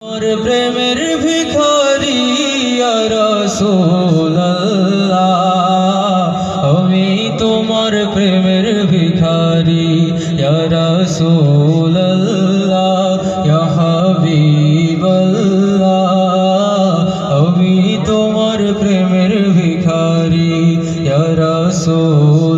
আমার প্রেমের ভিখারি রসোল্লাহ আমি তোমার প্রেমের ভিখারি রসোল্লাহ হাবিবল্লাহ আমি তোমার প্রেমের ভিখারি রসোল্লাহ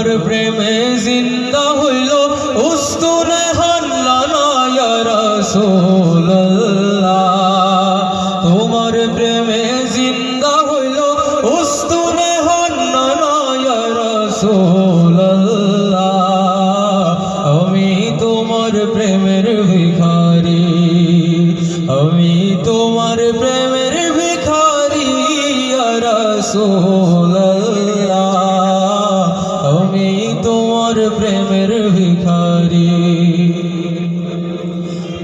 তোমার প্রেমে জিন্দা হইল, উস্তুনে রাসূলুল্লাহ। তোমার প্রেমে জিন্দা হইল, উস্তুনে রাসূলুল্লাহ। আমি তোমার প্রেমের ভিখারি, আমি তোমার প্রেমের ভিখারি, ইয়া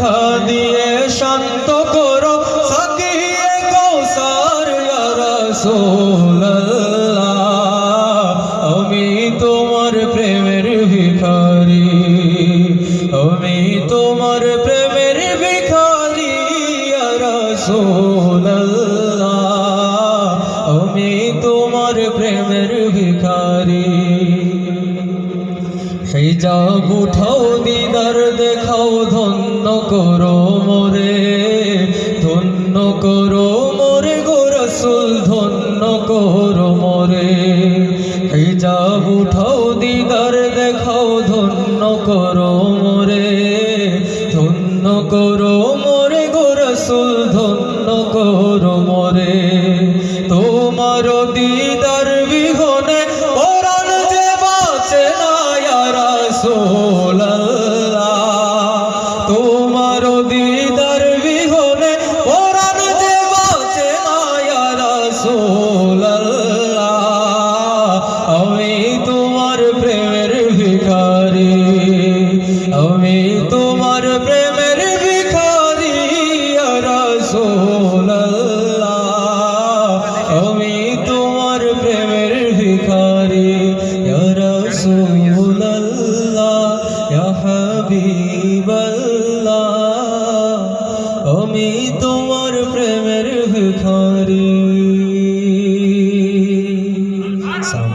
দেখা দিয়ে শান্ত করো, সাকিয়ে কৌসার আমি তোমার প্রেমের ভিখারি, আমি তোমার প্রেমের ভিখারি আমি তোমার প্রেমের ভিখারি। সেই যাব উঠাও দিদার করো মোরে, ধন্য করো মোরে গো রসুল, ধন্য করো মোরে। যাব উঠাও, দিদার দেখাও, ধন্য করো মোরে, ধন্য করো মোরে গো রসুল, ধন্য করো মোরে। তোমার দিদার বিহনে পরাণ যে বাঁচে না, ইয়া رسول الله يا حبيب الله আমি তোমার প্রেমের ভিখারী